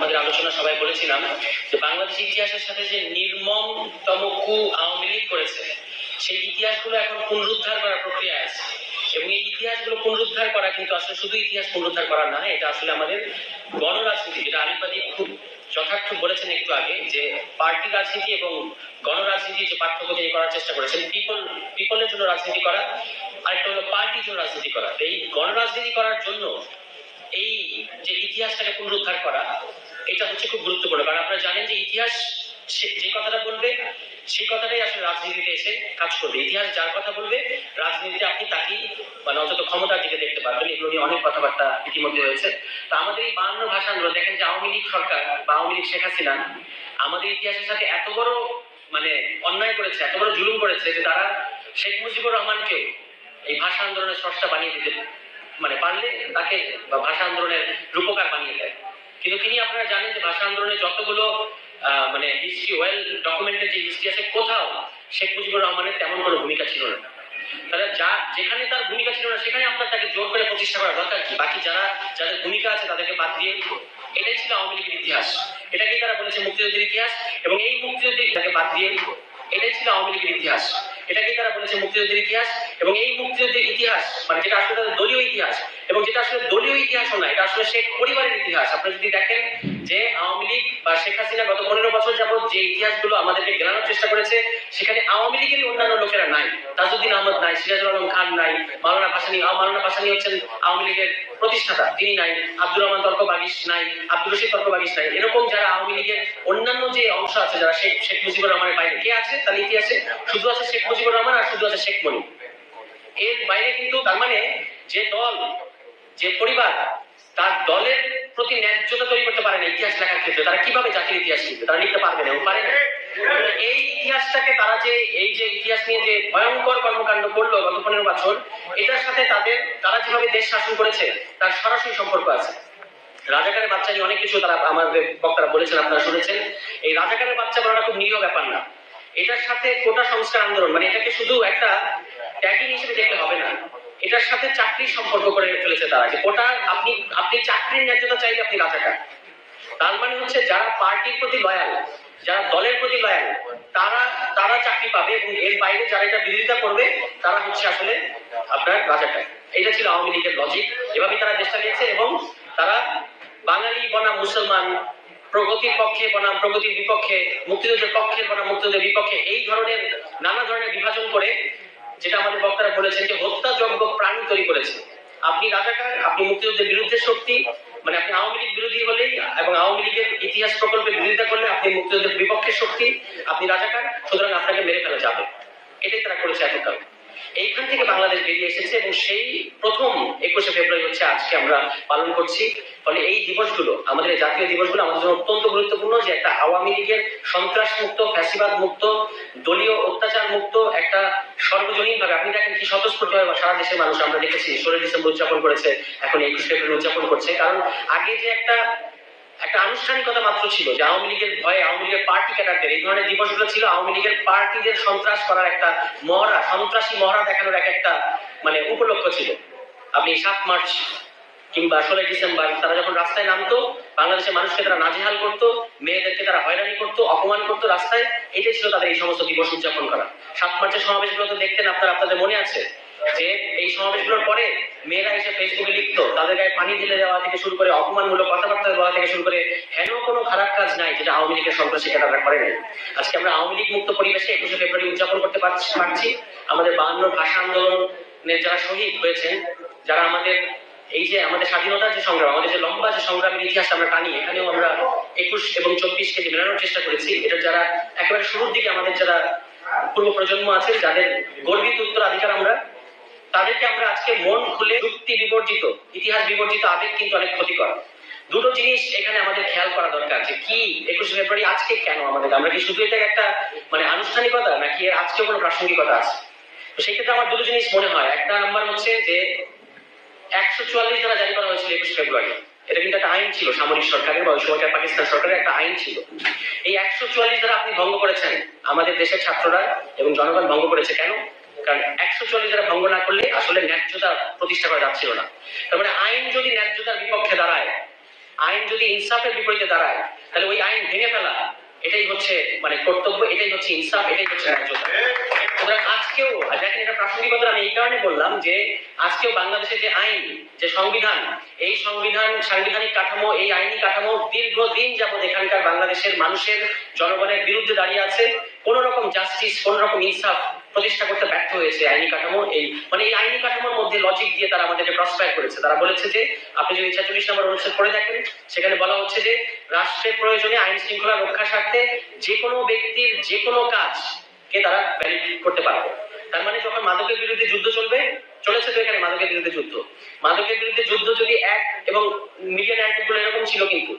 আমাদের আলোচনা সবাই বলেছিলাম যে বাংলাদেশ ইতিহাসের সাথে যে নির্মমতম কু আওয়ামী লীগ করেছে, সেই ইতিহাসগুলো এখন পুনরুদ্ধার করার প্রক্রিয়া আছে। এবং এই ইতিহাসগুলো পুনরুদ্ধার করা কিন্তু আসলে শুধু ইতিহাস পুনরুদ্ধার করা না, এটা আসলে আমাদের গণরাজনীতি, যেটা আলিপাদি খুব যথার্থ বলেছেন একটু আগে, যে পার্টি রাজনীতি এবং গণরাজনীতি যে পার্থক্য তিনি করার চেষ্টা করেছেন পিপল পিপলের জন্য রাজনীতি করা, আরেকটা হলো পার্টির জন্য রাজনীতি করা। এই গণরাজনীতি করার জন্য এই যে ইতিহাসটাকে পুনরুদ্ধার করা এটা হচ্ছে খুব গুরুত্বপূর্ণ, কারণ আপনারা জানেন যে ইতিহাস যে কথাটা বলবে, সেই কথাটাই আসলে রাজনীতিতে এসে কাজ করবে। ইতিহাস যার কথা বলবে, রাজনীতিতে আপনি তাকেই মানে অন্তত ক্ষমতার দিকে দেখতে পারবেন। এগুলো নিয়ে অনেক কথাবার্তা ইতিমধ্যে হয়েছে তো আমাদের এই বান্ন ভাষা আন্দোলন, দেখেন যে আওয়ামী লীগ সরকার বা আওয়ামী লীগ শেখ হাসিনা আমাদের ইতিহাসের সাথে এত বড় মানে অন্যায় করেছে, এত বড় জুলুম করেছে যে তারা শেখ মুজিবুর রহমানকে এই ভাষা আন্দোলনের স্রষ্টা বানিয়ে দিতে মানে পারলে তাকে ভাষা আন্দোলনের রূপকার বানিয়ে দেয়। কিন্তু তিনি আপনারা জানেন যে ভাষা আন্দোলনের যতগুলো মানে হিস্ট্রি ওয়েল ডকুমেন্টেড যে হিস্ট্রি আছে, কোথাও শেখ মুজিবুর রহমানের তেমন কোনো ভূমিকা ছিল না। তাহলে যা, যেখানে তার ভূমিকা ছিল না, সেখানে আপনার তাকে জোর করে প্রতিষ্ঠা করা দরকার কি? বাকি যারা, যাদের ভূমিকা আছে, তাদেরকে বাদ দিয়ে এটাই ছিল আওয়ামী লীগের ইতিহাস। এটাকেই তারা বলেছে মুক্তিযুদ্ধের ইতিহাস, এবং এই মুক্তিযুদ্ধের তাকে বাদ দিয়ে এটাই ছিল আওয়ামী লীগের ইতিহাস। এটাকেই তারা বলেছে মুক্তিযুদ্ধের ইতিহাস? এবং এই মুক্তিযুদ্ধের ইতিহাস মানে যেটা আসলে তাদের দলীয় ইতিহাস, এবং যেটা আসলে দলীয় ইতিহাসও না, এটা আসলে শেখ পরিবারের ইতিহাস। আপনারা যদি দেখেন যে আওয়ামী শেখ হাসিনা গত পনেরো বছর যাবত যে ইতিহাসগুলো আমাদেরকে জ্ঞানানোর চেষ্টা করেছে, সেখানে আওয়ামী লীগেরই অন্যান্য লোকেরা নাই। তাজউদ্দিন আহমদ নাই, সিরাজুল আলম খান নাই, মাওলানা ভাসানী মাওলানা ভাসানী হচ্ছেন আওয়ামী লীগের প্রতিষ্ঠাতা, তিনি নাই, আব্দুর রহমান তর্ক বাগিস নাই, আব্দুর রশিদ তর্ক বাগিস নাই। এরকম যারা আওয়ামী লীগের অন্যান্য যে অংশ আছে, যারা শেখ শেখ মুজিবুর রহমানের বাইরে, কে আছে? তার ইতিহাসে শুধু আছে শেখ মুজিবুর রহমান আর শুধু আছে শেখ মনি এর বাইরে কিন্তু তার মানে যে দল, যে পরিবার, তার দলের প্রতি ন্যায্যতা তৈরি করতে পারে না ইতিহাস লেখার ক্ষেত্রে। তারা কীভাবে জাতির ইতিহাস লিখবে তারা লিখতে পারবে না পারে না। এই ইতিহাসটাকে তারা যে, এই যে ইতিহাস নিয়ে যে ভয়ঙ্কর কর্মকাণ্ড করল গত পনেরো বছর, এটার সাথে তাদের, তারা যেভাবে দেশ শাসন করেছে, তার সরাসরি সম্পর্ক আছে। রাজাকারের বাচ্চা নিয়ে অনেক কিছু তারা আমাদের বক্তারা বলেছেন, আপনারা শুনেছেন। এই রাজাকারের বাচ্চা বলাটা খুব নিরীহ ব্যাপার না। এটার সাথে কোটা সংস্কার আন্দোলন মানে এটাকে শুধু একটা ট্যাগিং হিসেবে দেখলে হবে না। এটার সাথে চাকরির সম্পর্ক করে ফেলেছে তারা, যে কোটা আপনি আপনি চাকরির ন্যায্যতা চাইলে আপনি রাজাকার। তার মানে হচ্ছে যারা পার্টির প্রতি লয়াল যারা দলের প্রতি লয়াল তারা তারা চাকরি পাবে এবং এর বাইরে যারা এটা বিরোধিতা করবে, তারা হচ্ছে আসলে আপনার রাজাকার। এটা ছিল আওয়ামী লীগের লজিক এভাবে তারা দেশটা নিয়েছে এবং তারা বাঙালি বনাম মুসলমান, প্রগতির পক্ষে বনাম, প্রগতির বিপক্ষে, মুক্তিযুদ্ধের পক্ষে বনাম, মুক্তিযুদ্ধের বিপক্ষে, এই ধরনের নানা ধরনের বিভাজন করে যেটা আমাদের বক্তারা বলেছেন যে হত্যাযজ্ঞ প্রাণী তৈরি করেছে। আপনি রাজাকার, আপনি মুক্তিযুদ্ধের বিরুদ্ধে শক্তি মানে আপনি আওয়ামী লীগ বিরোধী হলেই এবং আওয়ামী লীগের ইতিহাস প্রকল্পের বিরোধিতা করলে আপনি মুক্তিযুদ্ধের বিপক্ষে শক্তি, আপনি রাজাকার, সুতরাং আপনাকে মেরে ফেলা যাবে। এটাই তারা করেছে এতকাল। এইখান থেকে বাংলাদেশ বেরিয়ে এসেছে এবং সেই প্রথম একুশে ফেব্রুয়ারি হচ্ছে আজকে আমরা পালন করছি। ফলে এই দিবসগুলো, আমাদের জাতীয় দিবসগুলো আমাদের জন্য অত্যন্ত গুরুত্বপূর্ণ যে একটা আওয়ামী লীগের সন্ত্রাস মুক্ত ফ্যাসিবাদ মুক্ত দলীয় অত্যাচার মুক্ত একটা সর্বজনীন ভাবে আপনি দেখেন কি স্বতঃস্ফূর্ত ভাবে সারা দেশের মানুষ আমরা দেখেছি ষোলোই ডিসেম্বর উদযাপন করেছে, এখন একুশ ফেব্রুয়ারি উদযাপন করছে। কারণ আগে যে একটা একটা আনুষ্ঠানিকতা মাত্র ছিল যে আওয়ামী লীগের ভয়ে আওয়ামী লীগের পার্টি ক্যাডারদের এই ধরনের দিবসগুলো ছিল আওয়ামী লীগের পার্টিদের সন্ত্রাস করার একটা মহড়া, সন্ত্রাসী মহড়া দেখানোর এক একটা মানে উপলক্ষ ছিল। আপনি সাত মার্চ কিংবা ষোলোই ডিসেম্বর তারা যখন রাস্তায় নামতো, বাংলাদেশের মানুষকে তারা নাজেহাল করতো, মেয়েদেরকে তারা হয়রানি করতো, অপমান করতো রাস্তায়, এটাই ছিল তাদের এই সমস্ত দিবস উদযাপন করা। সাত মার্চের সমাবেশগুলো তো দেখতেন আপনারা, আপনাদের মনে আছে? যে এই সমাবেশগুলোর পরে মেয়েরা এসে ফেসবুকে লিখতো তাদের গায়ে পানি ঢেলে দেওয়া থেকে শুরু করে অপমানমূলক কথাবার্তা বলা থেকে শুরু করে হেন কোনো খারাপ কাজ নাই যেটা আওয়ামী লীগের সন্ত্রাসী তারা করে নাই আজকে আমরা আওয়ামী লীগ মুক্ত পরিবেশে একুশে ফেব্রুয়ারি উদযাপন করতে পারছি পারছি। আমাদের বাহান্ন ভাষা আন্দোলনের যারা শহীদ হয়েছেন, যারা আমাদের এই যে আমাদের স্বাধীনতার যে সংগ্রাম, আমাদের যে লম্বা যে সংগ্রামের ইতিহাস আমরা টানি, এখানেও আমরা একুশ এবং চব্বিশ কেজি মেলানোর চেষ্টা করেছি। এটা যারা একেবারে শুরুর দিকে আমাদের যারা পূর্ব প্রজন্ম আছে, যাদের গর্বিত উত্তরাধিকার আমরা তাদেরকে আমরা আজকে মন খুলে যুক্তি বিবর্জিত, ইতিহাস বিবর্জিত আবেগ কিন্তু অনেক ক্ষতিকর। দুটো জিনিস এখানে আমাদের খেয়াল করা দরকার যে কি একুশে ফেব্রুয়ারি আজকে কেন আমাদের আমরা কি শুধু এটা একটা মানে আনুষ্ঠানিকতা নাকি এর আজকেও কোনো প্রাসঙ্গিকতা আছে? তো সেক্ষেত্রে আমার দুটো জিনিস মনে হয়। একটা নাম্বার হচ্ছে যে একশো চুয়াল্লিশ দ্বারা জারি করা হয়েছিল একুশ ফেব্রুয়ারি। এটা কিন্তু একটা আইন ছিল, সামরিক সরকারের বা ওই সময়কার পাকিস্তান সরকারের একটা আইন ছিল। এই একশো চুয়াল্লিশ দ্বারা আপনি ভঙ্গ করেছেন আমাদের দেশের ছাত্ররা এবং জনগণ ভঙ্গ করেছে কেন? কারণ একশো চুয়াল্লিশ ধারা ভঙ্গ না করলে আসলে ন্যায্যতা প্রতিষ্ঠা করা যাচ্ছিল না। তার মানে আইন যদি ন্যায্যতার বিপক্ষে দাঁড়ায়, আইন যদি ইনসাফের বিপরীতে দাঁড়ায়, তাহলে ওই আইন ভেঙে ফেলা, এটাই হচ্ছে মানে কর্তব্য, এটাই হচ্ছে ইনসাফ, এটাই হচ্ছে ন্যায্যতা। আজকেও দেখেন এটা প্রাসঙ্গিকতা, আমি এই কারণে বললাম যে আজকেও বাংলাদেশে যে আইন, যে সংবিধান, এই সংবিধান, সাংবিধানিক কাঠামো, এই আইনি কাঠামো দীর্ঘদিন যাবৎ এখানকার বাংলাদেশের মানুষের জনগণের বিরুদ্ধে দাঁড়িয়ে আছে। কোন রকম জাস্টিস কোন রকম ইনসাফ প্রতিষ্ঠা করতে ব্যর্থ হয়েছে, আইনি কাঠামো এই মানে এই আইনি কাঠামোর মধ্যে লজিক দিয়ে তারা আমাদেরকে প্রসপায়ার করেছে। তারা বলেছে যে, আপনি যদি ছেচল্লিশ নম্বর অনুচ্ছেদ পড়ে দেখেন, সেখানে বলা হচ্ছে যে, রাষ্ট্রের প্রয়োজনে আইন শৃঙ্খলা রক্ষা স্বার্থে যে কোনো ব্যক্তির যে কোনো কাজ কে তারা ভ্যালিড করতে পারবে। তার মানে যখন মাদকের বিরুদ্ধে যুদ্ধ চলবে, চলেছে তো এখানে মাদকের বিরুদ্ধে যুদ্ধ। মাদকের বিরুদ্ধে যুদ্ধ যদি এক এবং মিডিয়া ন্যারেটিভগুলো এরকম ছিল কিন্তু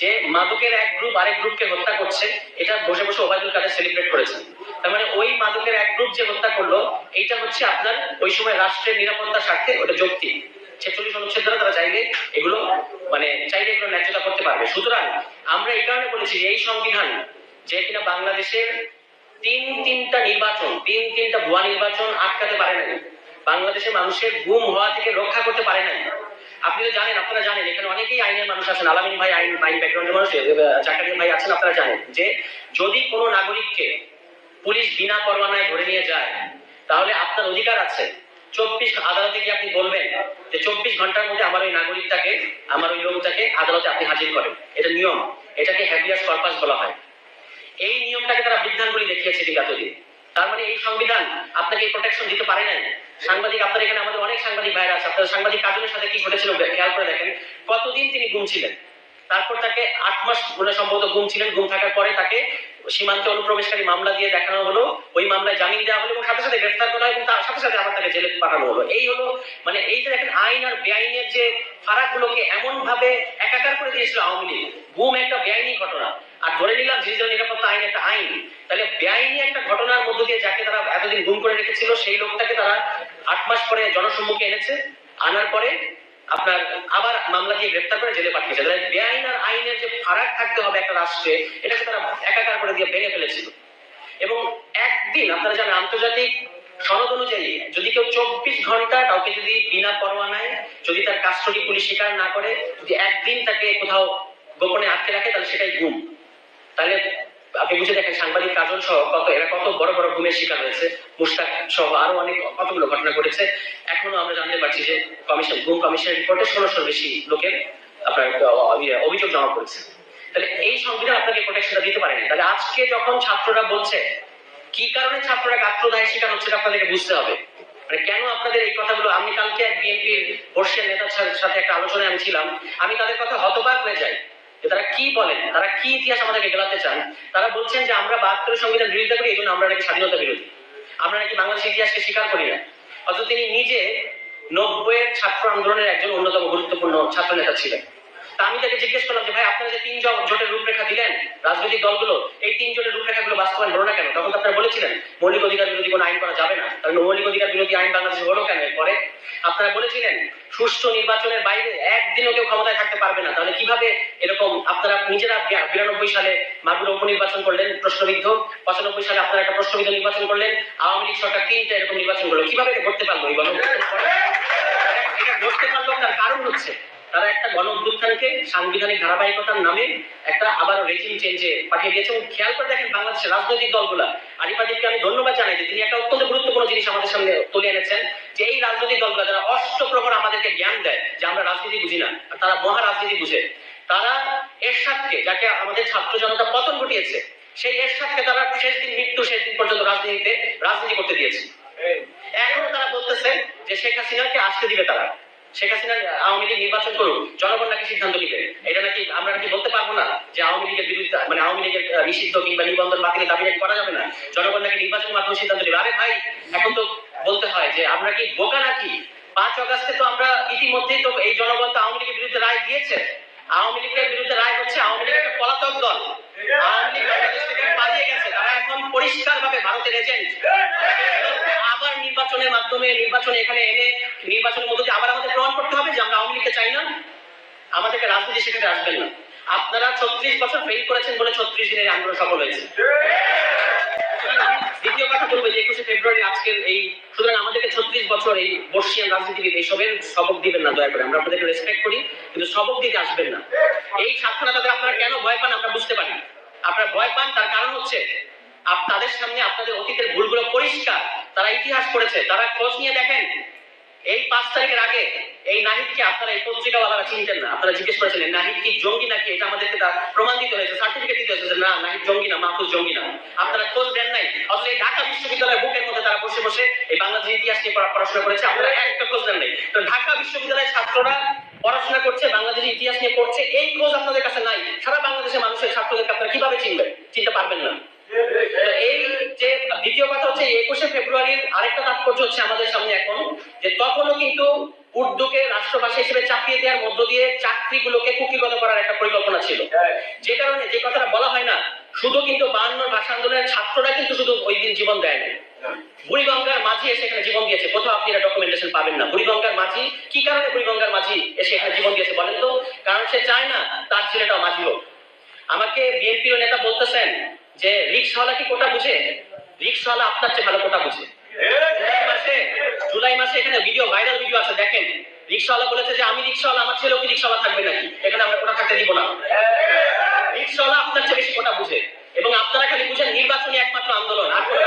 যে মাদকের এক গ্রুপ আরেক গ্রুপকে হত্যা করছে, এটা বসে বসে ওবায়দুল কাদের সেলিব্রেট করেছেন তার মানে ওই মাদকের এক গ্রুপ যে হত্যা করল, এইটা হচ্ছে আপনার ওই সময় রাষ্ট্রের নিরাপত্তার স্বার্থে ওটা যৌক্তিক। ছেচল্লিশ অনুচ্ছেদ দ্বারা তারা চাইলে এগুলো মানে চাইলে এগুলো ন্যায্যতা করতে পারবে। সুতরাং আমরা এই কারণে বলেছি এই সংবিধান যে কিনা বাংলাদেশের তিন তিনটা নির্বাচন, তিন তিনটা ভুয়া নির্বাচন আটকাতে পারে নাই। বাংলাদেশের মানুষের গুম হওয়া থেকে রক্ষা করতে পারে নাই। আপনি তো জানেন, আপনারা জানেন, এখানে অনেকেই আইনের মানুষ আছেন, আলামিন ভাই আইন আইন ব্যাকগ্রাউন্ডের মানুষ জাকারিয়া ভাই আছেন, আপনারা জানেন, যে যদি কোনো নাগরিককে পুলিশ বিনা পরোয়ানায় ধরে নিয়ে যায়, তাহলে আপনার অধিকার আছে। চব্বিশ আদালতে গিয়ে আপনি বলবেন যে চব্বিশ ঘণ্টার মধ্যে আমার ওই নাগরিকটাকে, আমার ওই লোকটাকে আদালতে আপনি হাজির করেন। এটা নিয়ম। এটাকে হ্যাবিয়াস পারপাস বলা হয়। এই নিয়মটাকে তারা বিধানগুলি দেখিয়েছে বিগত তার মানে এই সংবিধান আপনাকে এই প্রোটেকশন দিতে পারে নাই। সাংবাদিক, আপনার এখানে আমাদের অনেক সাংবাদিক ভাইরা আছে। আপনার সাংবাদিক কাজের সাথে কি ঘটেছিল খেয়াল করে দেখেন। কতদিন তিনি গুম ছিলেন? তারপর তাকে আট মাস মনে সম্ভবত গুম ছিলেন। গুম থাকার পরে তাকে সীমান্তে অনুপ্রবেশকারী মামলা দিয়ে দেখানো হলো, ওই মামলায় জামিন দেওয়া হলো এবং সাথে সাথে গ্রেফতার করা এবং তার সাথে সাথে আবার তাকে জেলে পাঠানো হলো। এই হলো মানে এই যে দেখেন আইন আর বেআইনের যে ফারাক গুলোকে এমন ভাবে একাকার করে দিয়েছিল আওয়ামী লীগ। গুম একটা বেআইনি ঘটনা। আর ধরে নিলাম ডিজিটাল নিরাপত্তা আইন একটা আইন। তাহলে বেআইনি একটা ঘটনার মধ্য দিয়ে যাকে তারা এতদিন গুম করে রেখেছিল, সেই লোকটাকে তারা আট মাস পরে জনসম্মুখে এনেছে। আনার পরে আপনার আবার মামলা দিয়ে গ্রেফতার করে জেলে পাঠিয়েছে। তাহলে বেআইন আর আইনের যে ফারাক থাকতে হবে একটা রাষ্ট্রে এটাকে তারা একাকার করে দিয়ে ভেঙে ফেলেছিল। এবং একদিন আপনারা জানেন, আন্তর্জাতিক সনদ অনুযায়ী যদি কেউ চব্বিশ ঘণ্টা কাউকে যদি বিনা পরোয়ানায় যদি তার কাস্টডি পুলিশ স্বীকার না করে, যদি একদিন তাকে কোথাও গোপনে আটকে রাখে, তাহলে সেটাই গুম। তাহলে আপনি বুঝে দেখেন সাংবাদিক কাজল সহ কত, এরা কত বড় বড় গুমের শিকার হয়েছে। মুস্তাক সহ আরও অনেক কতগুলো ঘটনা ঘটেছে এখনও আমরা জানতে পারছি যে কমিশন গুম কমিশনের রিপোর্টে ষোলোশোর বেশি লোকের আপনার ইয়ে, অভিযোগ জমা করেছে। তাহলে এই সংবিধান আপনাকে প্রোটেকশনটা দিতে পারেনি। তাহলে আজকে যখন ছাত্ররা বলছে কি কারণে ছাত্ররা গাত্রদায়ের শিকার হচ্ছে আপনাদেরকে বুঝতে হবে। মানে কেন আপনাদের এই কথাগুলো? আমি কালকে এক বিএনপির বর্ষিয়ান নেতার সাথে একটা আলোচনায় আমি ছিলাম। আমি তাদের কথা হতবাক হয়ে যাই তারা কি বলেন তারা কি ইতিহাস আমাদেরকে গেলাতে চান? তারা বলছেন যে আমরা বাহাত্তরের সংবিধান বিরোধিতা করি এই জন্য আমরা নাকি স্বাধীনতা বিরোধী। আমরা নাকি বাংলাদেশের ইতিহাসকে স্বীকার করি না। অথচ তিনি নিজে নব্বইয়ের ছাত্র আন্দোলনের একজন অন্যতম গুরুত্বপূর্ণ ছাত্র নেতা ছিলেন। তা আমি তাকে জিজ্ঞেস করলাম যে, ভাই, আপনারা যে তিন জোটের রূপরেখা দিলেন, রাজনৈতিক দলগুলো, এই তিন জোটের রূপরেখাগুলো বাস্তবায়ন হলো না কেন? তখন তো আপনারা বলেছিলেন, মৌলিক অধিকার বিরোধী কোনো আইন করা যাবে না। কারণ মৌলিক অধিকার বিরোধী আইন বাংলাদেশে হলো কেন? পরে আপনারা বলেছিলেন, সুষ্ঠু নির্বাচনের বাইরে একদিনও কেউ ক্ষমতায় থাকতে পারবে না। তাহলে কীভাবে এরকম আপনারা নিজেরা বিরানব্বই সালে মাগুরা উপনির্বাচন করলেন, প্রশ্নবিদ্ধ। পঁচানব্বই সালে আপনারা একটা প্রশ্নবিদ্ধ নির্বাচন করলেন, আওয়ামী লীগ সরকার তিনটা এরকম নির্বাচন করল। কীভাবে এটা ঘটতে পারল এই বলো? এটা- ঘটতে পারল তার কারণ হচ্ছে তারা একটা গণ অভ্যুত্থানকে সাংবিধানিক ধারাবাহিকতার নামে একটা আবার রেজিম চেঞ্জে পাঠিয়ে দিয়েছে। এবং খেয়াল করে দেখেন বাংলাদেশের রাজনৈতিক দলগুলা আরিফাদিককে আমি ধন্যবাদ জানাই যে তিনি একটা অত্যন্ত গুরুত্বপূর্ণ জিনিস আমাদের সামনে তুলে এনেছেন যে এই রাজনৈতিক দলগুলো যারা অষ্টপ্রহর আমাদেরকে জ্ঞান দেয় যে আমরা রাজনীতি বুঝি না আর তারা মহা রাজনীতি বুঝে তারা এরশাদকে যাকে আমাদের ছাত্র জনতা পতন ঘটিয়েছে সেই এরশাদকে তারা শেষ দিন মৃত্যু শেষ দিন পর্যন্ত রাজনীতিতে রাজনীতি করতে দিয়েছে। এখনও তারা বলতেছে যে শেখ হাসিনাকে আসতে দিবে তারা। শেখ হাসিনা আওয়ামী লীগ নির্বাচন করুক, জনগণ নাকি সিদ্ধান্ত নিবে। এটা নাকি আমরা নাকি বলতে পারব না যে আওয়ামী লীগের বিরুদ্ধে মানে আওয়ামী লীগের নিষিদ্ধ কিংবা নিবন্ধন বাতিলের দাবি নাকি করা যাবে না? জনগণ নাকি নির্বাচনের মাধ্যমে সিদ্ধান্ত নেবে। আরে ভাই, এখন তো বলতে হয় যে আমরা কি বোকা নাকি? পাঁচ অগাস্টে তো আমরা ইতিমধ্যেই তো এই জনগণ তো আওয়ামী লীগের বিরুদ্ধে রায় দিয়েছে। আওয়ামী লীগের বিরুদ্ধে রায় হচ্ছে আওয়ামী লীগ একটা পলাতক দল। আওয়ামী লীগ থেকে পালিয়ে গেছে, তারা এখন পরিষ্কার ভাবে ভারতের এজেন্ট আবার নির্বাচনের মাধ্যমে, নির্বাচনে এখানে এনে নির্বাচনের মধ্যে আবার আমাদের প্রমাণ করতে হবে, যে আমরা আওয়ামী লীগকে চাই না। আমাদেরকে রাজনীতি সেখানে আসবেন না। আপনারা ছত্রিশ বছর ফেল করেছেন বলে ছত্রিশ দিনের আন্দোলন সফল হয়েছে দ্বিতীয় কথা বলব যে একুশে ফেব্রুয়ারি আজকের এই সুতরাং আমাদেরকে ছত্রিশ বছর এই বর্ষিয়ান রাজনীতিবিদ এইসবের সবক দিবেন না, দয়া করে। আমরা আপনাদেরকে রেসপেক্ট করি, কিন্তু সবক দিতে আসবেন না। এই ছাত্ররা তাদের আপনারা কেন ভয় পান আমরা বুঝতে পারি আপনারা ভয় পান তার কারণ হচ্ছে তাদের সামনে আপনাদের অতীতের ভুলগুলো পরিষ্কার। তারা ইতিহাস করেছে তারা খোঁজ নিয়ে দেখেন। এই পাঁচ তারিখের আগে এই নাহিদকে আপনারা এই পত্রিকাওয়ালারা চিনতেন না। আপনারা জিজ্ঞেস করেছিলেন, নাহিদ কি জঙ্গি নাকি? এটা আমাদেরকে তার প্রমাণ হয়েছে সার্টিফিকেট দিতে হয়েছে না, নাহিদ জঙ্গি না, মাহফুজ জঙ্গি না। আপনারা খোঁজ দেন নাই। অথচ এই ঢাকা বিশ্ববিদ্যালয়ের বুকের মধ্যে তারা বসে বসে এই বাংলাদেশের ইতিহাস নিয়ে পড়াশোনা করেছে। আপনারা একটা খোঁজ দেন নাই। তো ঢাকা বিশ্ববিদ্যালয়ের ছাত্ররা পড়াশোনা করছে, বাংলাদেশের ইতিহাস নিয়ে পড়ছে, এই খোঁজ আপনাদের কাছে নাই। সারা বাংলাদেশের মানুষের ছাত্রদেরকে আপনারা কীভাবে চিনবেন? চিনতে পারবেন না। এই যে দ্বিতীয় কথা হচ্ছে একুশে ফেব্রুয়ারির আরেকটা তাৎপর্য হচ্ছে আমাদের সামনে এখন, যে তখনও কিন্তু উর্দুকে রাষ্ট্রভাষা হিসেবে চাপিয়ে দেওয়ার মধ্য দিয়ে চাকরিগুলোকে কুকিগত করার একটা পরিকল্পনা ছিল। যে কারণে যে কথাটা বলা হয় না শুধু কিন্তু বায়ান্ন ভাষা আন্দোলনের ছাত্ররা কিন্তু শুধু ওই দিন জীবন দেয়নি বুড়িগঙ্গার মাঝি এসে এখানে জীবন দিয়েছে। কোথাও আপনি এটা ডকুমেন্টেশন পাবেন না। বুড়িগঙ্গার মাঝি কি কারণে বুড়িগঙ্গার মাঝি এসে এখানে জীবন দিয়েছে বলেন তো? কারণ সে চায় না তার ছেলেটাও মাঝি হোক। আমাকে বিএনপির নেতা বলতেছেন যে রিক্সাওয়ালা কি কোটা বুঝে? রিক্সাওয়ালা আপনার চেয়ে ভালো কোটা বুঝে। জুলাই মাসে জুলাই মাসে এখানে ভিডিও ভাইরাল ভিডিও আছে, দেখেন। রিক্সাওয়ালা বলেছে যে, আমি রিক্সাওয়ালা, আমার ছেলেও কি রিক্সাওয়ালা থাকবে নাকি? এখানে আমরা কোটা থাকতে দিব না। রিক্সাওয়ালা আপনার চেয়ে বেশি কোটা বুঝে। এবং আপনারা খালি বুঝেন নির্বাচনী একমাত্র আন্দোলন। আর কোনো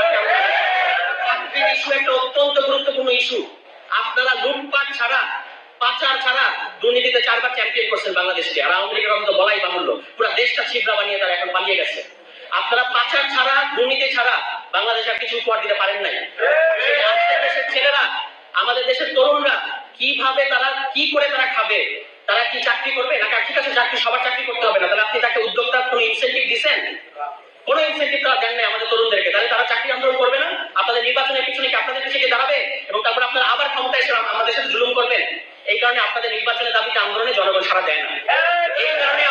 ইস্যু একটা অত্যন্ত গুরুত্বপূর্ণ ইস্যু আপনারা লুটপাট ছাড়া, পাচার ছাড়া দুর্নীতিতে চারবার চ্যাম্পিয়ন করছেন বাংলাদেশকে। আর আওয়ামী লীগের বলাই বাহুল্য। পুরো দেশটা বানিয়ে তারা এখন পালিয়ে গেছে। আপনারা পাচার ছাড়া, দুর্নীতি ছাড়া বাংলাদেশে কিছু উপহার দিতে পারেন নাই। দেশের ছেলেরা, আমাদের দেশের তরুণরা কীভাবে তারা, কি করে তারা খাবে, তারা কি চাকরি করবে? না, ঠিক আছে, চাকরি, সবার চাকরি করতে হবে না। তাহলে আপনি তাকে উদ্যোক্তার কোনো ইনসেন্টিভ দিচ্ছেন কোনো ইনসেন্টিভ তারা দেন নাই আমাদের তরুণদেরকে। তাহলে তারা চাকরি আন্দোলন করবে না? আপনাদের নির্বাচনের পিছনে কি আপনাদের পিছিয়ে দাঁড়াবে? এবং তারপর আপনারা আবার ক্ষমতা এসে আমাদের সাথে জুলুম করবেন? এই কারণে আপনাদের নির্বাচনের দাবিতে আন্দোলনে জনগণ সারা দেয় না। এই কারণে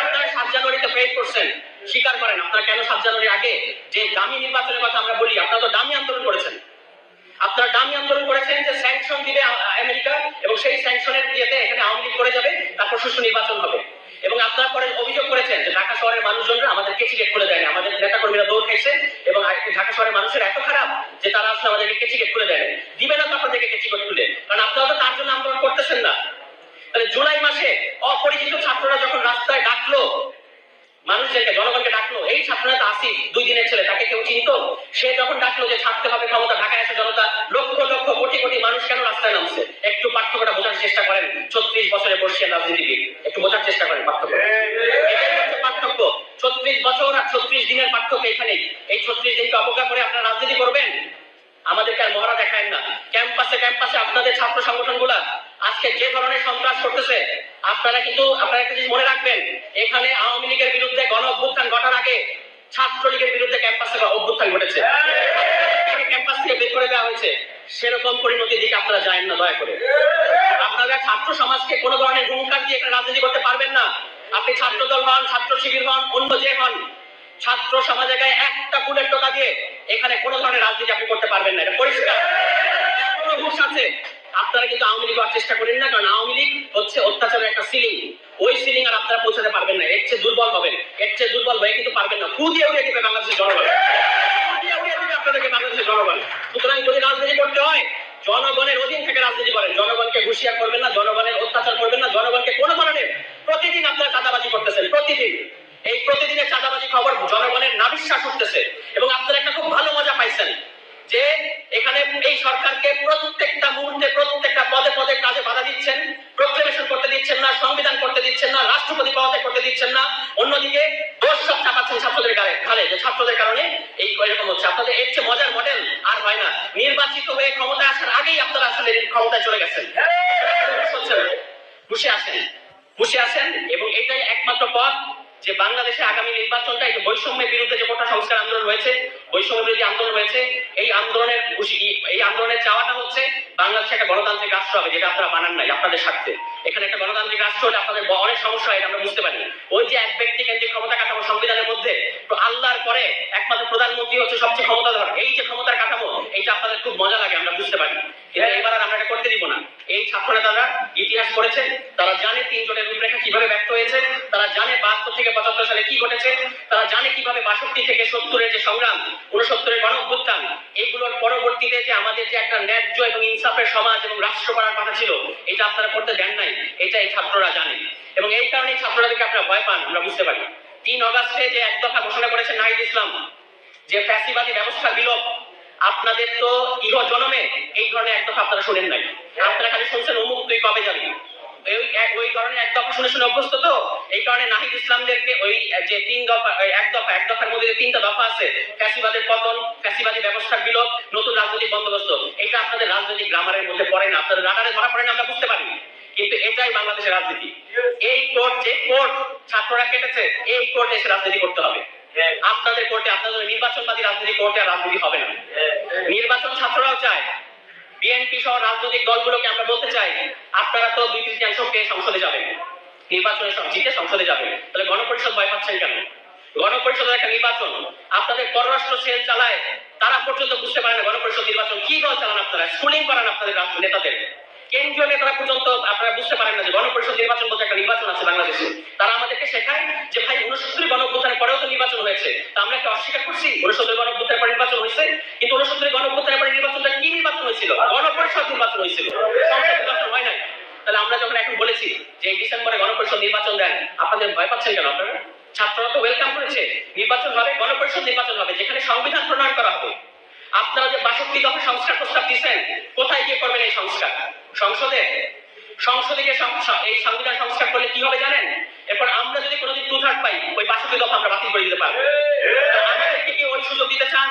জানুয়ারিতে ফেল করছেন, স্বীকার করেন। আপনারা কেন সাত জানুয়ারি আগে যে দামি নির্বাচনের কথা আমরা বলি, আপনারা তো দামি আন্দোলন করেছেন। আপনারা দামি আন্দোলন করেছেন যে স্যাংশন দিবে আমেরিকা এবং সেই স্যাংশনের ইয়েতে এখানে আওয়ামী লীগ করে যাবে, তারপর সুষ্ঠু নির্বাচন হবে। এবং আপনারা পরে অভিযোগ করেছেন যে ঢাকা শহরের মানুষজনরা আমাদের কেচিকেট খুলে দেয়নি। আমাদের নেতা কর্মীরা দৌড় খাইছে এবং ঢাকা শহরের মানুষের এত খারাপ যে তারা আসলে আমাদেরকে কেচিকেট খুলে দেয় দিবে না তো আপনাদেরকে কেচিকেট খুলে। কারণ আপনারা তো তার জন্য আন্দোলন করতেছেন না। তাহলে জুলাই মাসে অপরিচিত ছাত্ররা যখন রাস্তায় ডাকলো মানুষদেরকে জনগণকে ডাকলো, এই ছাত্ররা তো আসিফ, দুই দিনের ছেলে, তাকে কেউ চিনত সে যখন ডাকলো যে ছাড়তে হবে ক্ষমতা, ঢাকায় এসে জনতা, লক্ষ লক্ষ, কোটি কোটি মানুষ কেন রাস্তায় নামছে? একটু পার্থক্যটা বোঝার চেষ্টা করেন ছত্রিশ বছরে বর্ষিয়ান রাজনীতিবিদ। একটু বোঝার চেষ্টা করেন পার্থক্য। পার্থক্য। ছত্রিশ বছর আর ছত্রিশ দিনের পার্থক্য এখানেই। এই ছত্রিশ দিনকে অপেক্ষা করে আপনারা রাজনীতি করবেন? আমাদেরকে আর মহড়া দেখায় না। ক্যাম্পাসে ক্যাম্পাসে আপনাদের ছাত্র সংগঠন আজকে যে ধরনের সন্ত্রাস করতেছে, আপনারা কিন্তু আপনারা একটা জিনিস মনে রাখবেন, এখানে আওয়ামী লীগের বিরুদ্ধে গণ অভ্যুত্থান ঘটার আগে ছাত্রলীগের বিরুদ্ধে ক্যাম্পাসে অভ্যুত্থান ঘটেছে। ক্যাম্পাস থেকে বের করে দেওয়া হয়েছে। সেরকম পরিণতির দিকে আপনারা যায় না, দয়া করে। আপনারা ছাত্র সমাজকে কোনো ধরনের হুঙ্কার দিয়ে এখানে রাজনীতি করতে পারবেন না। আপনি ছাত্র দল হন ছাত্র শিবির হন, অন্য যে হন, ছাত্র সমাজে একটা ফুলের টোকা দিয়ে এখানে কোনো ধরনের রাজনীতি আপনি করতে পারবেন না, এটা পরিষ্কার। হুঁশ আছে। আপনারা কিন্তু আওয়ামী লীগ হওয়ার চেষ্টা করেন না, কারণ আওয়ামী লীগ হচ্ছে অত্যাচারের একটা সিলিং ওই সিলিং আর আপনারা পৌঁছাতে পারবেন না, এর চেয়ে দুর্বল হবেন। এর চেয়ে দুর্বল হয়ে কিন্তু পারবেন না। ফু উড়িয়ে দিবে বাংলাদেশের জনগণ। আপনাদেরকে বাংলাদেশের জনগণ। সুতরাং যদি রাজনীতি করতে হয়, জনগণের অধীন থেকে রাজনীতি করেন। জনগণকে হুঁশিয়ার করবেন না, জনগণের অত্যাচার করবেন না, জনগণকে কোনো ধরনের প্রতিদিন আপনারা চাঁদাবাজি করতেছেন, প্রতিদিন। এই প্রতিদিনের চাঁদাবাজি খবর জনগণের নাবিশ্বাস উঠতেছে এবং আপনারা একটা খুব ভালো মজা পাইছেন যে এখানে এই সরকারকে প্রত্যেকটা মুহূর্তে, প্রত্যেকটা পদে পদে কাজে বাধা দিচ্ছেন প্রক্লেমেশন করতে দিচ্ছেন না, সংবিধান করতে দিচ্ছেন না, রাষ্ট্রপতি পদে করতে দিচ্ছেন না। অন্যদিকে দোষ সব চাপাচ্ছেন ছাত্রদের গায়ে ঘাড়ে যে ছাত্রদের কারণে এই এরকম হচ্ছে। আপনাদের এর চেয়ে মজার মডেল আর হয় না। নির্বাচিত হয়ে ক্ষমতায় আসার আগেই আপনারা আসলে ক্ষমতায় চলে গেছেন। না। হুঁশে আসেন। হুঁশে আসেন এবং এটাই একমাত্র পথ। যে বাংলাদেশে আগামী নির্বাচনটা এই বৈষম্যের বিরুদ্ধে যে কোটা সংস্কার আন্দোলন হয়েছে বৈষম্য বিরোধী আন্দোলন হয়েছে। এই আন্দোলনের এই আন্দোলনের চাওয়াটা হচ্ছে বাংলাদেশে একটা গণতান্ত্রিক রাষ্ট্র হবে, যেটা আপনারা বানান নাই, আপনাদের স্বার্থে। এখানে একটা গণতান্ত্রিক রাষ্ট্র হলে আপনাদের অনেক সমস্যা হয় আমরা বুঝতে পারি। ওই যে এক ব্যক্তি কেন্দ্রিক ক্ষমতা কাঠামো সংবিধানের মধ্যে, তো আল্লাহর পরে একমাত্র প্রধানমন্ত্রী হচ্ছে সবচেয়ে ক্ষমতাধর। এই যে ক্ষমতার কাঠামো, এইটা আপনাদের খুব মজা লাগে, আমরা বুঝতে পারি। এবার আর আমরা এটা করতে দিব না। এই ছাত্র নেতারা ইতিহাস পড়েছে, তারা জানে তিনজনের রূপরেখা কীভাবে ব্যক্ত হয়েছে, তারা জানে বাহাত্তর থেকে পঁচাত্তর সালে কি ঘটেছে, তারা জানে কীভাবে বাষট্টি থেকে সত্তরের যে সংগ্রাম উনসত্তরের গণ অভ্যুত্থান, এগুলোর পরবর্তীতে যে আমাদের যে একটা ন্যায্য এবং ইনসাফের সমাজ এবং রাষ্ট্র করার কথা ছিল, এটা আপনারা করতে দেন নাই, এটা এই ছাত্ররা জানে। এবং এই কারণে ছাত্ররাদেরকে আপনারা ভয় পান, আমরা বুঝতে পারি। তিন অগাস্টে যে এক দফা ঘোষণা করেছেন নাহিদ ইসলাম, যে ফ্যাসিবাদী ব্যবস্থা বিলোপ, আপনাদের তো ইহ জনমে এই ধরনের এক দফা আপনারা শুনেন নাই। আপনারা খালি শুনছেন, অমুক তুই কবে যাবি? ওই ওই ধরনের এক দফা শুনে শুনে অভ্যস্ত তো? এই কারণে নাহিদ ইসলামদেরকে ওই যে তিন দফা এক দফা, এক দফার মধ্যে তিনটা দফা আছে, ফ্যাসিবাদের পতন, ফ্যাসিবাদী ব্যবস্থার বিলোপ, নতুন রাজনৈতিক বন্দোবস্ত, এটা আপনাদের রাজনৈতিক গ্রামারের মধ্যে পড়ে না। আপনাদের রাডারে ধরা পড়ে না, আমরা বুঝতে পারি। কিন্তু এটাই বাংলাদেশের রাজনীতি। এই কোর্ট, যে কোর্ট ছাত্ররা কেটেছে, এই কোর্টে এসে রাজনীতি করতে হবে। আপনাদের কোর্টে, আপনাদের নির্বাচনবাদী রাজনীতি, কোর্টে আর রাজনীতি হবে না। নির্বাচন ছাত্ররাও চায় বিএনপি সহ রাজনৈতিক দলগুলোকে আমরা বলতে চাই, আপনারা তো দুই তৃতীয়াংশ পেয়ে সংসদে যাবেন। নির্বাচনে সব জিতে সংসদে যাবেন। তাহলে গণপরিষদ ভয় পাচ্ছেন কেন? গণপরিষদের একটা নির্বাচন, আপনাদের পররাষ্ট্র সেল চালায়, তারা পর্যন্ত বুঝতে পারে না গণপরিষদ নির্বাচন কি দল চালান আপনারা, স্কুলিং করান আপনাদের নেতাদের। কেন্দ্রীয় নেতারা পর্যন্ত আপনারা বুঝতে পারেন না যে গণপরিষদ নির্বাচন বলতে একটা নির্বাচন আছে বাংলাদেশে। তারা আমাদেরকে শেখায় যে ভাই উনসত্তর গণঅভ্যুত্থানের পরেও তো নির্বাচন হয়েছে। তা আমরা কি অস্বীকার করছি উনসত্তর গণঅভ্যুত্থানের পরে নির্বাচন হয়েছে, কিন্তু উনসত্তর গণঅভ্যুত্থানের পরে নির্বাচনটা কি নির্বাচন হয়েছিল? গণপরিষদ নির্বাচন হয়েছিল। নির্বাচন হয় নাই। তাহলে আমরা যখন এখন বলেছি যে ডিসেম্বরে গণপরিষদ নির্বাচন দেন, আপনাদের ভয় পাচ্ছেন কেন আপনারা? ছাত্ররা তো ওয়েলকাম করেছে। নির্বাচন হবে, গণপরিষদ নির্বাচন হবে, যেখানে সংবিধান প্রণয়ন করা হবে। আপনারা যে বাষট্টি দফা সংস্কার প্রস্তাব দিচ্ছেন কোথায় গিয়ে করবেন এই সংস্কার? সংসদে? সংসদে গিয়ে এই সংবিধান সংস্কার করলে কি হবে জানেন? এরপর আমরা যদি কোনোদিন টু থার্ড পাই, ওই বাষট্টি দফা আমরা বাতিল করে দিতে পারব। আমাদেরকে কি ওই সুযোগ দিতে চান?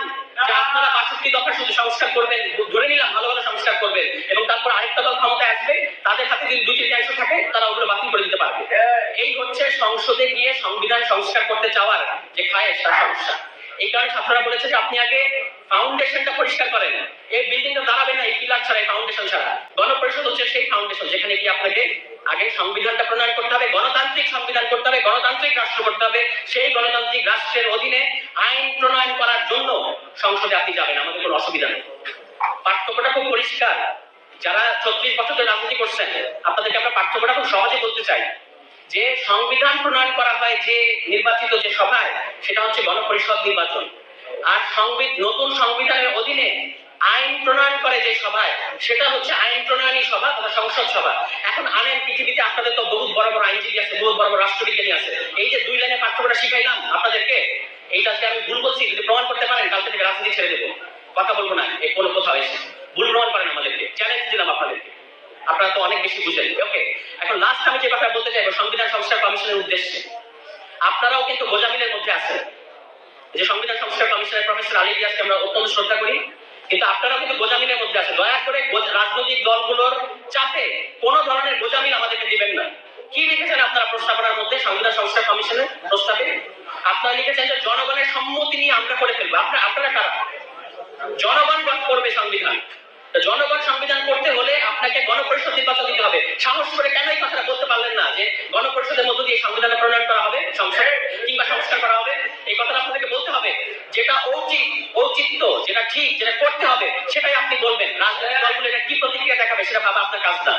আপনারা বাষট্টি দফা শুধু সংস্কার করবেন, ধরে নিলাম ভালো ভালো সংস্কার করবেন, এবং তারপর আরেকটা দল ক্ষমতায় আসবে, তাদের হাতে যদি দুই তৃতীয়াংশ থাকে, তারা ওগুলো বাতিল করে দিতে পারবে। এই হচ্ছে সংসদে গিয়ে সংবিধান সংস্কার করতে চাওয়ার যে তার সমস্যা এই কারণে ছাত্ররা বলেছে যে আপনি আগে ফাউন্ডেশনটা পরিষ্কার করেন। এই বিল্ডিংটা দাঁড়াবে না এই পিলার ছাড়া ফাউন্ডেশন ছাড়া। গণপরিষদ হচ্ছে সেই ফাউন্ডেশন যেখানে কি আপনাকে আগে সংবিধানটা প্রণয়ন করতে হবে, গণতান্ত্রিক সংবিধান করতে হবে, গণতান্ত্রিক রাষ্ট্র করতে হবে। সেই গণতান্ত্রিক রাষ্ট্রের অধীনে আইন প্রণয়ন করার জন্য সংসদে আপনি যাবেন, আমাদের কোনো অসুবিধা নেই। পার্থক্যটা খুব পরিষ্কার। যারা ছত্রিশ বছর ধরে রাজনীতি করছেন, আপনাদেরকে আমরা পার্থক্যটা খুব সহজে বলতে চাই। যে সংবিধান প্রণয়ন করা হয়, যে নির্বাচিত যে সভায়, সেটা হচ্ছে গণপরিষদ নির্বাচন। আর সংবিধান নতুন সংবিধানের অধীনে আইন প্রণয়ন করে যে সভায়, সেটা হচ্ছে আইন প্রণয়নী সভা তথা সংসদ সভা। এখন আনেন পৃথিবীতে আপনাদের তো বহুত বড় বড় আইনজীবী আছে, বহুত বড় বড় রাষ্ট্রবিজ্ঞানী আছে। এই যে দুই লাইনে পাঠ্যক্রমটা শিখাইলাম আপনাদেরকে এইটা আজকে আমি ভুল বলছি যদি প্রমাণ করতে পারেন কালকে থেকে রাজনীতি ছেড়ে দেবো। কথা বলব না এই কোনো কোথাও এসে। ভুল প্রমাণ করেন আমাদেরকে চ্যালেঞ্জ দিলাম আপনাদেরকে। আপনারা তো অনেক বেশি বুঝেন। ওকে এখন লাস্ট আমি যে কথা বলতে চাইব, সংবিধান সংস্কার কমিশনের উদ্দেশ্যে। আপনারাও কিন্তু গোজামিলের মধ্যে আছেন। যে সংবিধান সংস্কার কমিশনের প্রফেসর আলী রিয়াজকে আমরা অত্যন্ত শ্রদ্ধা করি। কিন্তু আপনারাও কিন্তু গোজামিলের মধ্যে আছেন। দয়া করে রাজনৈতিক দলগুলোর চাপে কোন ধরনের গোজামিল আমাদেরকে দিবেন না। কি লিখেছেন আপনারা প্রস্তাবনার মধ্যে সংবিধান সংস্কার কমিশনের প্রস্তাবে? আপনারা লিখেছেন যে জনগণের সম্মতি নিয়ে আমরা করে ফেলব। আপনারা আপনারা কারা? জনগণ করবে সংবিধান? জনগণ সংবিধান করতে হলে আপনাকে গণপরিষদ নির্বাচন দিতে হবে। সাহস করে কেন এই কথাটা বলতে পারলেন না যে গণপরিষদের মধ্য দিয়ে সংবিধান প্রণয়ন করা হবে সংসদে কিংবা সংস্কার করা হবে? এই কথাটা আপনাদেরকে বলতে হবে, যেটা ঔচিত ঔচিত্য যেটা ঠিক, যেটা করতে হবে, সেটাই আপনি বলবেন। রাজনৈতিক দলগুলো এটা কি প্রতিক্রিয়া দেখাবে সেটা ভাবা আপনার কাজ না।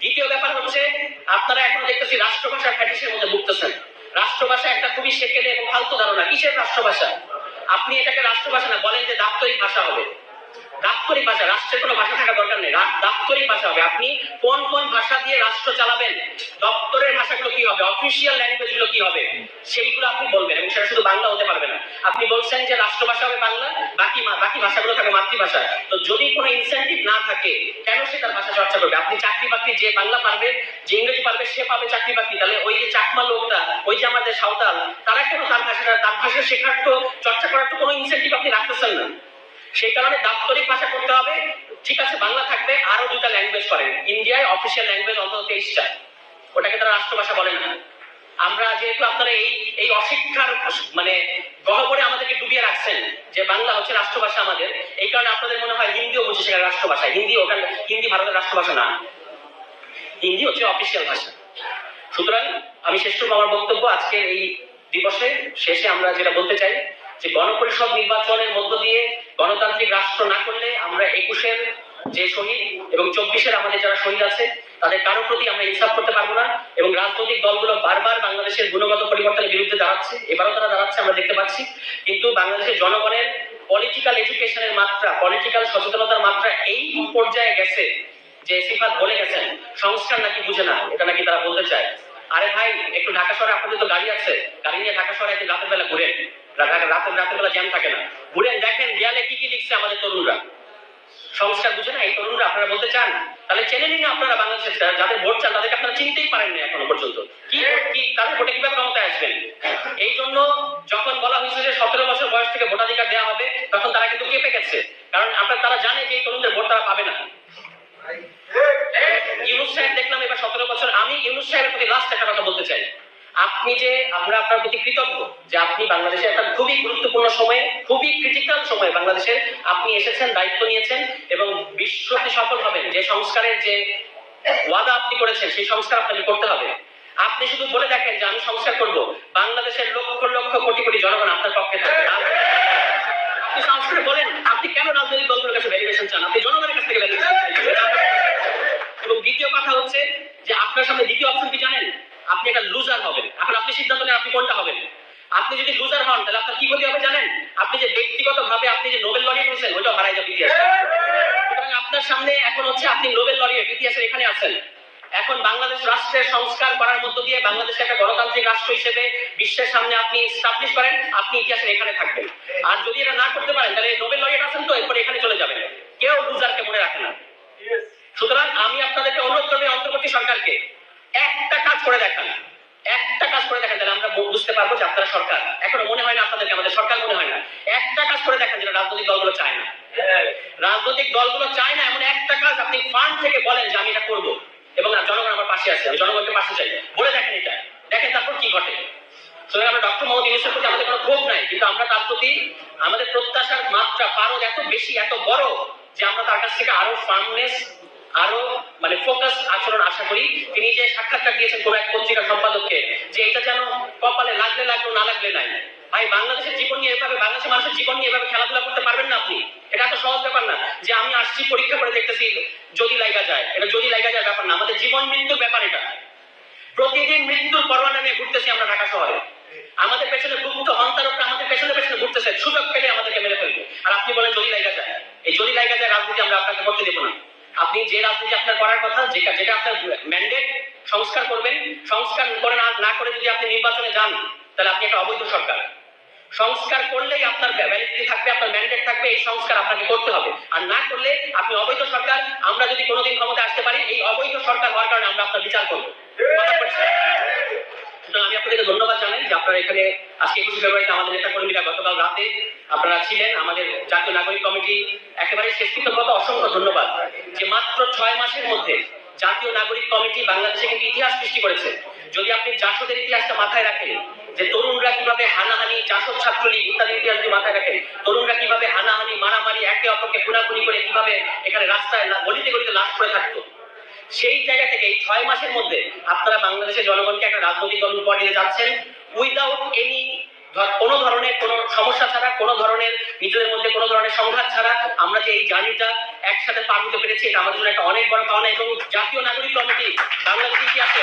দ্বিতীয় ব্যাপার হচ্ছে, আপনারা এখন দেখতেছি রাষ্ট্রভাষা ফ্যাটিসের মধ্যে ভুগতেছেন। রাষ্ট্রভাষা একটা খুবই সেকেলে এবং ফালতু ধারণা। কিসের রাষ্ট্রভাষা? আপনি এটাকে রাষ্ট্রভাষা না, বলেন যে দাপ্তরিক ভাষা হবে। দাপ্তরিক ভাষা, রাষ্ট্রের কোনো ভাষা থাকা দরকার নেই। রা- দাপ্তরিক ভাষা হবে। আপনি কোন কোন ভাষা দিয়ে রাষ্ট্র চালাবেন? দপ্তরের ভাষাগুলো কি হবে? অফিসিয়াল ল্যাঙ্গুয়েজগুলো কি হবে? সেইগুলো আপনি বলবেন এবং সেটা শুধু বাংলা হতে পারবে না। আপনি বলছেন যে রাষ্ট্রভাষা হবে বাংলা, বাকি বাকি ভাষাগুলো থাকবে মাতৃভাষা। তো যদি কোনো ইনসেন্টিভ না থাকে, কেন সে তার ভাষা চর্চা করবে? আপনি চাকরি বাকরি যে বাংলা পারবে, যে ইংরেজি পারবে, সে পাবে চাকরি বাকরি তাহলে ওই যে চাকমা লোকটা, ওই যে আমাদের সাঁওতাল, তারা কেন তার ভাষাটা তার ভাষা শেখার তো চর্চা করার তো কোনো ইনসেন্টিভ আপনি রাখতেছেন না। সেই কারণে দাপ্তরিক ভাষা করতে হবে। ঠিক আছে, বাংলা থাকবে, আরও দুটা ল্যাঙ্গুয়েজ করেন ইন্ডিয়ায় অফিসিয়াল ল্যাঙ্গুয়েজ অন্তত তেইশটা। ওটাকে তারা রাষ্ট্রভাষা বলেন না। আমরা যেহেতু আপনারা এই এই অশিক্ষার মানে গহ্বরে আমাদেরকে ডুবিয়ে রাখছেন যে বাংলা হচ্ছে রাষ্ট্রভাষা আমাদের, এই কারণে আপনাদের মনে হয় হিন্দিও বুঝে সেখানে রাষ্ট্রভাষা। হিন্দি ওখানে, হিন্দি ভারতের রাষ্ট্রভাষা না। হিন্দি হচ্ছে অফিসিয়াল ভাষা। সুতরাং আমি শেষ করব আমার বক্তব্য। আজকের এই দিবসে শেষে আমরা যেটা বলতে চাই যে গণপরিষদ নির্বাচনের মধ্য দিয়ে গণতান্ত্রিক রাষ্ট্র না করলে আমরা একুশের যে শহীদ এবং চব্বিশের আমাদের যারা শহীদ আছে, তাদের কারও প্রতি আমরা ইনসাফ করতে পারব না এবং রাজনৈতিক দলগুলো বারবার বাংলাদেশের গুণগত পরিবর্তনের বিরুদ্ধে দাঁড়াচ্ছে। এবারও তারা দাঁড়াচ্ছে, আমরা দেখতে পাচ্ছি। কিন্তু বাংলাদেশের জনগণের পলিটিক্যাল এডুকেশনের মাত্রা পলিটিক্যাল সচেতনতার মাত্রা এই পর্যায়ে গেছে যে সিফাত বলে গেছেন। সংস্কার নাকি বুঝে না, এটা নাকি তারা বলতে চায়। আরে ভাই, একটু ঢাকা শহরে আপনাদের তো গাড়ি আছে। গাড়ি নিয়ে ঢাকা শহরে একদিন রাতের বেলা ঘুরেন। রাতের রাতের বেলা জ্যাম থাকে না। ঘুরেন, দেখেন, দেয়ালে কি কি লিখছে আমাদের তরুণরা। সংস্কার বুঝে না, এই তরুণরা আপনারা বলতে চান? তাহলে চেনে নিন আপনারা বাংলাদেশের যাদের ভোট চান, তাদেরকে আপনারা চিনতেই পারেন না এখনও পর্যন্ত। কি কি তাদের ভোটে কীভাবে ক্ষমতায় আসবেন? এই জন্য যখন বলা হয়েছে যে সতেরো বছর বয়স থেকে ভোটাধিকার দেওয়া হবে, তখন তারা কিন্তু কেঁপে গেছে। কারণ আপনার তারা আপনি যে, আমরা আপনার প্রতি কৃতজ্ঞ যে আপনি বাংলাদেশের একটা খুবই গুরুত্বপূর্ণ সময়ে, খুবই ক্রিটিক্যাল সময়ে বাংলাদেশের আপনি এসেছেন, দায়িত্ব নিয়েছেন এবং বিশ্বতে সফল হবেন। যে সংস্কারের যে ওয়াদা আপনি করেছেন, সেই সংস্কার আপনাকে করতে হবে। আপনি শুধু বলে দেখেন যে আমি সংস্কার করব। বাংলাদেশের লক্ষ লক্ষ কোটি কোটি জনগণ আপনার পক্ষে থাকবে। আপনি সাহস করে বলেন, আপনি কেন রাজনৈতিক দলগুলোর কাছে ভ্যালিডেশন চান? আপনি জনগণের কাছ থেকে ভ্যালিডেশন এবং দ্বিতীয় কথা হচ্ছে যে আপনার সামনে দ্বিতীয় অপশন কি জানেন? আপনি একটা লুজার হবেন। এখন আপনি সিদ্ধান্ত নেন আপনি কোনটা হবেন। আপনি যদি লুজার হন, তাহলে আপনার কি ক্ষতি হবে জানেন? আপনি যে ব্যক্তিগত ভাবে আপনি যে নোবেল লরিয়েট হয়েছেন ওইটা হারাই যাবে ইতিহাসে। সুতরাং আপনার সামনে এখন হচ্ছে আপনি নোবেল লরিয়েট ইতিহাসের এখানে আছেন। এখন বাংলাদেশ রাষ্ট্রের সংস্কার করার মধ্য দিয়ে বাংলাদেশে একটা গণতান্ত্রিক রাষ্ট্র হিসেবে বিশ্বের সামনে আপনি স্টাবলিশ করেন, আপনি ইতিহাসের এখানে থাকবেন। আর যদি এটা না করতে পারেন, তাহলে নোবেল লরিয়েট আছেন তো, এরপরে এখানে চলে যাবেন। কেউ লুজারকে মনে রাখে না। সুতরাং আমি আপনাদেরকে অনুরোধ করব অন্তর্বর্তী সরকারকে একটা কাজ করে দেখান। একটা কাজ করে দেখান তাহলে আমরা বুঝতে পারব যে আপনারা সরকার। এখনও মনে হয় না আপনাদেরকে আমাদের সরকার মনে হয় না। একটা কাজ করে দেখান যেটা রাজনৈতিক দলগুলো চায় না। রাজনৈতিক দলগুলো চায় না এমন একটা কাজ আপনি ফান্ড থেকে বলেন যে আমি এটা করব। এবং জনগণ আমার পাশে আছে আমি জনগণকে পাশে চাই। বলে দেখেন এটা। দেখেন তারপর কি ঘটে। সুতরাং আমরা ডক্টর মোহাম্মদ ইউনুসের প্রতি আমাদের কোনো ক্ষোভ নাই কিন্তু আমরা তার প্রতি আমাদের প্রত্যাশার মাত্রা পারদ এত বেশি এত বড় যে আমরা তার কাছ থেকে আরও ফার্মনেস আরও মানে ফোকাস আচরণ আশা করি, তিনি যে সাক্ষাৎকার দিয়েছেন কোন এক পত্রিকা সম্পাদককে, যে এটা যেন কপালে লাগলে লাগল, না লাগলে নাই। ভাই, বাংলাদেশের জীবন নিয়ে এভাবে, বাংলাদেশের মানুষের জীবন নিয়ে এভাবে খেলাধুলা করতে পারবেন না আপনি? এটা এত সহজ ব্যাপার না যে আমি আসছি, পরীক্ষা করে দেখতেছি, যদি লাইগা যায়। এটা যদি লাইগা যায়, ব্যাপার না। আমাদের জীবন মৃত্যুর ব্যাপার এটা। প্রতিদিন মৃত্যুর পরোয়ানা নিয়ে ঘুরতেছি আমরা ঢাকা শহরে। আমাদের পেছনে গুপ্ত হন্তারকরা আমাদের পেছনে পেছনে ঘুরতেছে। সুযোগ পেলে আমাদেরকে মেরে ফেলবে। আর আপনি বলেন, যদি লাইগা যায়। এই যদি লাইগা যায়, রাজনীতি আমরা আপনাকে করতে দেবো না। আপনি যে রাজনীতি আপনার করার কথা, যেটা যেটা আপনার ম্যান্ডেট সংস্কার করবেন। সংস্কার করে না না করে যদি আপনি নির্বাচনে যান, তাহলে আপনি একটা অবৈধ সরকার। সংস্কার করলেই আপনার ভ্যালিডিটি থাকবে, আপনার ম্যান্ডেট থাকবে, এই সংস্কার আপনাকে করতে হবে। আর না করলে আপনি অবৈধ সরকার, আমরা যদি কোনোদিন ক্ষমতা আসতে পারি, এই অবৈধ সরকার হওয়ার কারণে আমরা আপনার বিচার করব। আমি আপনাদেরকে ধন্যবাদ জানাই যে আপনারা এখানে আজকে একুশে ফেব্রুয়ারিতে আমাদের নেতা কর্মীরা গতকাল রাতে আপনারা ছিলেন আমাদের জাতীয় নাগরিক কমিটি, একেবারে শেষ কৃতজ্ঞতা অসংখ্য ধন্যবাদ। যে মাত্র ছয় মাসের মধ্যে জাতীয় নাগরিক কমিটি বাংলাদেশে কিন্তু ইতিহাস সৃষ্টি করেছে। যদি আপনি জাসদের ইতিহাসটা মাথায় রাখেন, যে তরুণরা কীভাবে হানাহানি, জাসদ ছাত্রলীগ ইত্যাদি ইতিহাস যদি মাথায় রাখেন, তরুণরা কীভাবে হানাহানি, মারামারি, একে অপরকে খুনাখুনি করে কীভাবে এখানে রাস্তায় গলিতে গলিতে লাশ করে থাকতো, সেই জায়গা থেকে এই ছয় মাসের মধ্যে আপনারা বাংলাদেশের জনগণকে একটা রাজনৈতিক দল উপহার দিতে যাচ্ছেন। উইদাউট এনি কোনো ধরনের কোনো সমস্যা ছাড়া, কোনো ধরনের নিজেদের মধ্যে কোনো ধরনের সংঘাত ছাড়া আমরা যে এই জার্নিটা একসাথে পার হতে পেরেছি, এটা আমাদের জন্য একটা অনেক বড় পাওনা। এবং জাতীয় নাগরিক কমিটি, বাংলাদেশ ইতিহাসে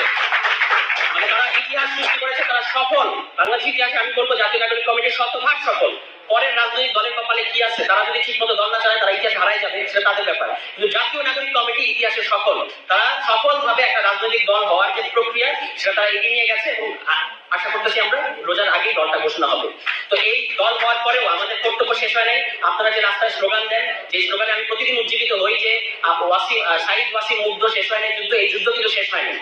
মানে তারা ইতিহাস সৃষ্টি করেছে, তারা সফল। বাংলাদেশ ইতিহাসে আমি বলব জাতীয় নাগরিক কমিটি শতভাগ সফল। পরের রাজনৈতিক দলের কপালে কি আছে, তারা যদি ঠিক মতো দল না চালায়, তারা ইতিহাস হারাই যাবে, সেটা তাদের ব্যাপার। কিন্তু জাতীয় নাগরিক কমিটি ইতিহাসে সফল। তারা সফলভাবে একটা রাজনৈতিক দল হওয়ার যে প্রক্রিয়া, সেটা তারা এগিয়ে নিয়ে গেছে এবং আশা করতেছি আমরা রোজার আগেই দলটা ঘোষণা হবে। তো এই দল হওয়ার পরেও আমাদের কর্তব্য শেষ হয় নাই। আপনারা যে রাস্তায় স্লোগান দেন, যে স্লোগানে আমি প্রতিদিন উজ্জীবিত হই যে ওয়াসি শাহিদ ওয়াসিম মুগ্ধ শেষ হয় নাই, যুদ্ধ, এই যুদ্ধ কিন্তু শেষ হয়নি